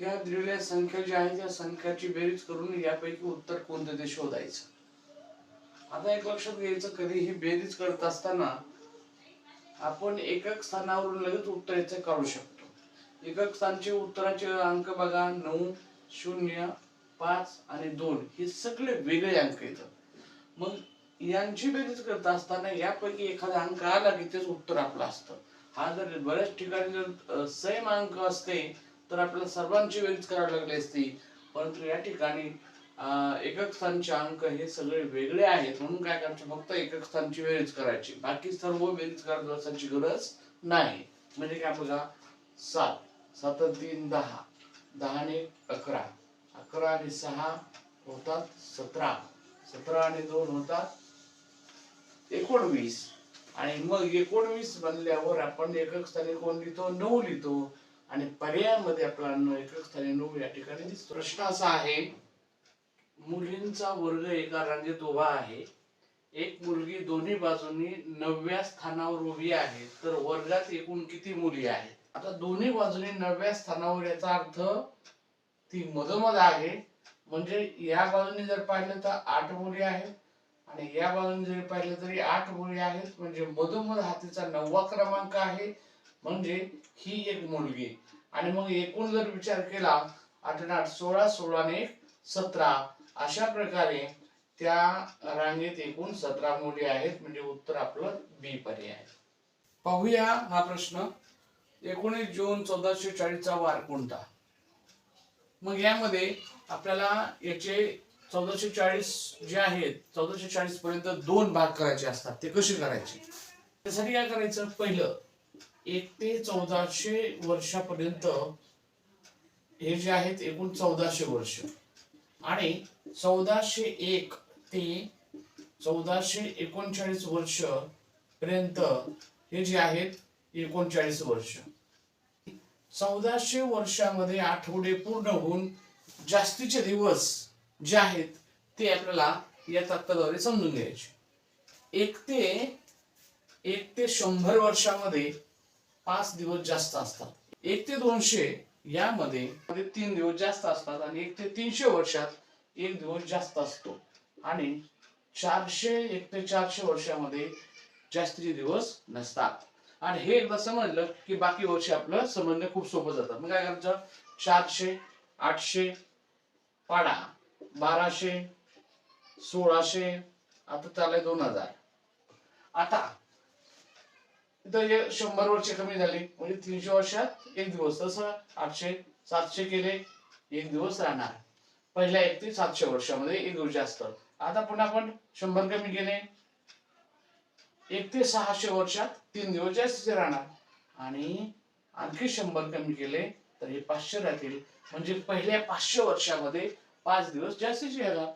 या दिलेल्या संख्या ज्या आहेत त्या संख्याची बेरीज करून यापैकी उत्तर कोणतं ते शोधायचं? आता एक लक्षात घ्यायचं कधीही बेरीज करत असताना आपण एकक स्थानावरून लगेच उत्तर याचं काढू शकतो. एकक स्थानचे उत्तराचे अंक बघा नऊ शून्य पाच आणि दोन हे सगळे वेगळे अंक येतात. मग यांची बेरीज करत असताना यापैकी एखादा अंक आला की तेच उत्तर आपलं असतं. हा जर बऱ्याच ठिकाणी जर सेम अंक असते तर आपल्याला सर्वांची बेरीज करावी लागली असती. परंतु या ठिकाणी एकक स्थानचे अंक हे सगळे वेगळे आहेत. म्हणून काय करायचं? फक्त एकक स्थानची बेरीज करायची. बाकी सर्व बेरीज करत बसायची गरज नाही. म्हणजे काय बघा? सात. सात तीन दहा. दहा आणि अकरा. अकरा आणि सहा होतात सतरा. सतरा आणि दोन होतात एकोणवीस. आणि मग एकोणवीस बनल्यावर आपण एकक स्थानी कोण लिहितो? नऊ लिहितो. आणि पर्यायामध्ये आपला न- एकक स्थानी नऊ या ठिकाणी दिसतो. प्रश्न असा आहे मुलींचा वर्ग एका रांगेत उभा आहे. एक मुलगी दोन्ही बाजूनी नवव्या स्थानावर उभी आहे तर वर्गात एकूण किती मुली आहेत? आता दोन्ही बाजूनी नवव्या स्थानावर याचा अर्थ ती मधोमध आहे. म्हणजे या बाजूने जर पाहिलं तर आठ मुली आहेत आणि या बाजूने जरी पाहिलं तरी आठ मुली आहेत. म्हणजे मधोमध हातीचा नववा क्रमांक आहे. म्हणजे ही एक मुलगी. आणि मग एकूण जर विचार केला आठ आठ सोळा सोळा आणि सतरा अशा प्रकारे त्या रांगेत एकूण सतरा मुली आहेत म्हणजे उत्तर आपलं बी पर्याय आहे. पाहूया हा प्रश्न. एकोणीस जून चौदाशे चाळीसचा वार कोणता? मग यामध्ये आपल्याला याचे चौदाशे चाळीस जे आहेत चौदाशे चाळीस पर्यंत दोन भाग करायचे असतात. ते कसे करायचे? त्यासाठी काय करायचं? पहिलं एक ते चौदाशे वर्षापर्यंत हे जे आहेत एकूण चौदाशे वर्ष. आणि चौदाशे एक ते चौदाशे एकोणचाळीस वर्ष पर्यंत हे जे आहेत एकोणचाळीस वर्ष. चौदाशे वर्षामध्ये आठवडे पूर्ण होऊन जास्तीचे दिवस जे आहेत ते आपल्याला या तक्त्याद्वारे समजून घ्यायचे. एक ते एक ते शंभर वर्षामध्ये पाच दिवस जास्त असतात. एक ते दोनशे यामध्ये तीन दिवस जास्त असतात आणि एक ते तीनशे वर्षात एक दिवस जास्त असतो. आणि चारशे एक ते चारशे वर्षामध्ये जास्तीचे दिवस नसतात. आणि हे एकदा समजलं की बाकी वर्ष आपलं समजणं खूप सोपं जातं. मग काय करायचं? चारशे आठशे पाडा. बाराशे सोळाशे आता चाललंय दोन हजार. आता इथं हे शंभर वर्ष कमी झाली. म्हणजे तीनशे वर्षात एक दिवस. तसं आठशे सातशे केले एक दिवस राहणार. पहिल्या एक ते सातशे वर्षामध्ये एक दिवस जास्त. आता पुन्हा आपण शंभर कमी केले. एक ते सहाशे वर्षात तीन दिवस जास्तीचे राहणार. आणि आणखी शंभर कमी केले तर हे पाचशे राहतील. म्हणजे पहिल्या पाचशे वर्षामध्ये पाच दिवस जास्तीचे येणार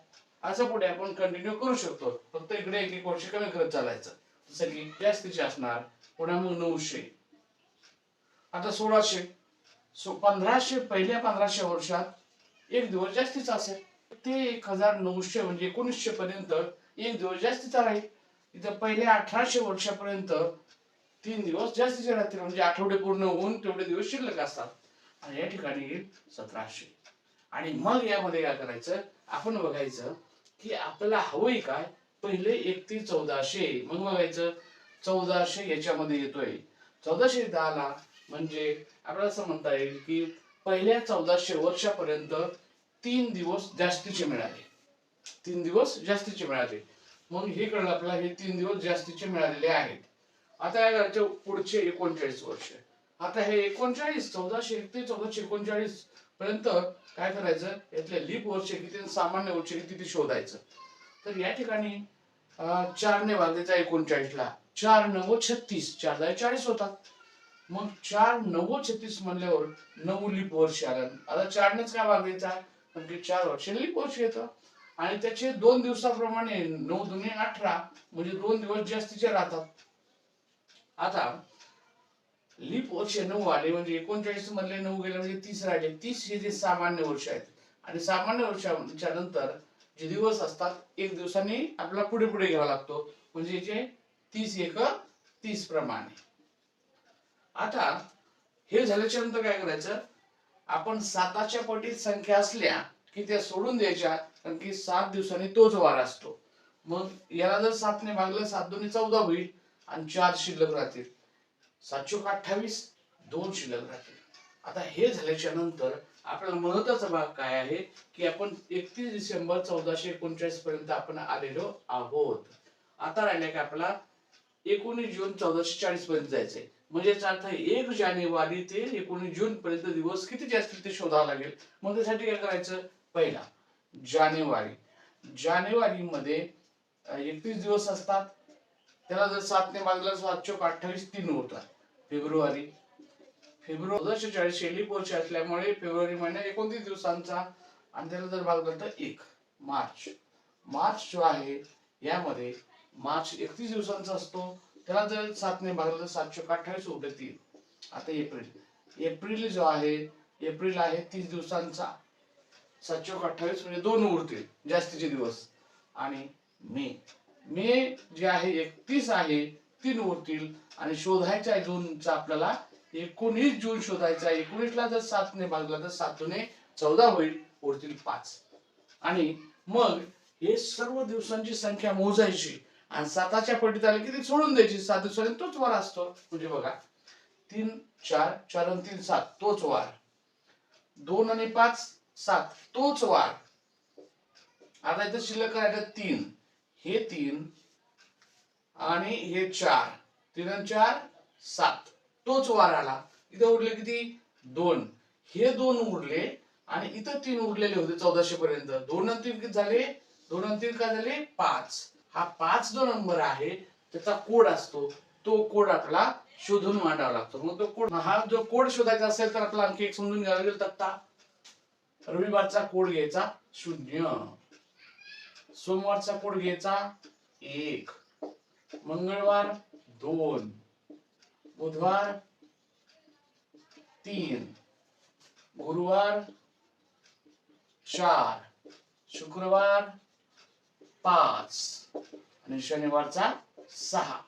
असं पुढे आपण कंटिन्यू करू शकतो. फक्त इकडे एक एक वर्ष कमी करत चालायचं. जसं की जास्तीचे असणार पुन्हा मग नऊशे. आता सोळाशे. सो पंधराशे पहिल्या पंधराशे वर्षात एक दिवस जास्तीचा असेल. ते एक हजार नऊशे म्हणजे एकोणीसशे पर्यंत एक दिवस जास्तीचा राहील. इथं पहिले अठराशे वर्षापर्यंत तीन दिवस जास्तीचे राहतील. म्हणजे आठवडे पूर्ण होऊन तेवढे दिवस शिल्लक असतात. आणि या ठिकाणी येईल सतराशे. आणि मग यामध्ये काय करायचं? आपण बघायचं की आपल्याला हवंय काय? पहिले एक ते चौदाशे मग बघायचं चौदाशे याच्यामध्ये येतोय. चौदाशे दहाला म्हणजे आपल्याला असं म्हणता येईल की पहिल्या चौदाशे वर्षापर्यंत तीन दिवस जास्तीचे मिळाले. तीन दिवस जास्तीचे मिळाले. मग हे कळलं आपल्याला हे तीन दिवस जास्तीचे मिळालेले आहेत. आता काय करायचं पुढचे एकोणचाळीस वर्ष. आता हे एकोणचाळीस चौदाशे एक ते चौदाशे एकोणचाळीस पर्यंत काय करायचं? यातले लीप वर्ष किती सामान्य वर्ष किती ते शोधायचं. तर या ठिकाणी चारने भागायचा एकोणचाळीसला. चार नव्वद छत्तीस. चार दहा चाळीस होतात. मग चार नव्वद छत्तीस म्हणल्यावर नऊ लिप वर्ष आलं. आता चारनेच काय भागायचा म्हणजे चार वर्ष लिप वर्ष येतं. आणि त्याचे दोन दिवसाप्रमाणे नऊ दुने अठरा म्हणजे दोन दिवस जास्तीचे राहतात. आता लिप वर्ष नऊ आले म्हणजे एकोणचाळीस मधले नऊ गेले म्हणजे तीस राहिले. तीस हे जे सामान्य वर्ष आहेत. आणि सामान्य वर्षाच्या नंतर जे दिवस असतात. एक दिवसांनी आपल्याला पुढे पुढे घ्यावा लागतो. म्हणजे जे तीस एक तीस प्रमाणे. आता हे झाल्याच्यानंतर काय करायचं? आपण साताच्या पटीत संख्या असल्या की त्या सोडून द्यायच्या कारण की सात दिवसांनी तोच वार असतो. मग याला जर सातने भागलं सात दोन्ही चौदा होईल आणि चार शिल्लक राहतील. सातशे अठ्ठावीस दोन शिल्लक राहतील. आता हे झाल्याच्यानंतर आपल्याला महत्त्वाचा भाग काय आहे की आपण एकतीस डिसेंबर चौदाशे एकोणचाळीस पर्यंत आपण आलेलो आहोत. आता राहिल्या की आपला? एकोणीस जून चौदाशे चाळीस पर्यंत जायचंय. म्हणजे याचा अर्थ एक जानेवारी ते एकोणीस जून पर्यंत दिवस किती जास्त ते शोधावं लागेल? मग त्यासाठी काय करायचं? पहिला जानेवारी. जानेवारीमध्ये एकतीस दिवस असतात. त्याला जर सातने भागलं सातशे अठ्ठावीस तीन होतात. फेब्रुवारी फेब्रुवारी चाळीस शैली वर्ष असल्यामुळे फेब्रुवारी महिना एकोणतीस दिवसांचा. आणि त्याला जर भागलं तर एक मार्च. मार्च जो आहे यामध्ये मार्च एकतीस दिवसांचा असतो. त्याला जर सातने भागलं तर सातशे अठ्ठावीस उरले तीन. आता एप्रिल. एप्रिल जो आहे एप्रिल आहे तीस दिवसांचा. सातशे अठ्ठावीस म्हणजे दोन उरतील जास्तीचे दिवस. आणि मे. मे जे आहे एकतीस आहे तीन उरतील. आणि शोधायचा आहे जूनचा आपल्याला एकोणीस जून शोधायचा एकोणीसला जर सातने भागला तर सातने चौदा होईल उरतील पाच. आणि मग हे सर्व दिवसांची संख्या मोजायची आणि साताच्या पटीत आले की ती सोडून द्यायची? सात दिवसांनी तोच वार असतो. म्हणजे बघा तीन चार चार आणि तीन सात तोच वार. दोन आणि पाच सात तोच वार. आता इथं शिल्लक करायचं तीन. हे तीन आणि हे चार. तीन आणि चार सात. तोच वार आला. इथं उरले किती? दोन. हे दोन उरले आणि इथं तीन उरलेले होते चौदाशे पर्यंत. दोन आणि तीन किती झाले? दोन आणि तीन काय झाले? पाच. हा पाच जो नंबर आहे त्याचा कोड असतो. तो कोड आपला शोधून मांडावा लागतो. मग तो कोड हा जो कोड शोधायचा असेल तर आपला आणखी एक समजून घ्यावा लागेल. तक्ता. रविवारचा कोड घ्यायचा शून्य. सोमवारचा कोड घ्यायचा एक. मंगळवार दोन. बुधवार तीन. गुरुवार चार. शुक्रवार पाच. आणि शनिवारचा सहा.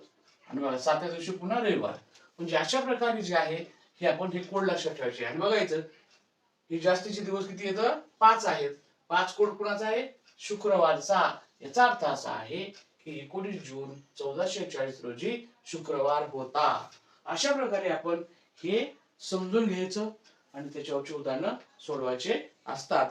आणि बघा सातव्या दिवशी पुन्हा रविवार. म्हणजे अशा प्रकारे जे आहे हे आपण हे कोड लक्षात ठेवायचे. आणि बघायचं हे जास्तीचे दिवस किती येतं पाच आहेत. पाच कोड कुणाचा आहे? शुक्रवारचा. याचा अर्थ असा आहे की एकोणीस जून चौदाशे चाळीस रोजी शुक्रवार होता. अशा प्रकारे आपण हे समजून घ्यायचं आणि त्याच्यावरची उदाहरणं सोडवायचे असतात.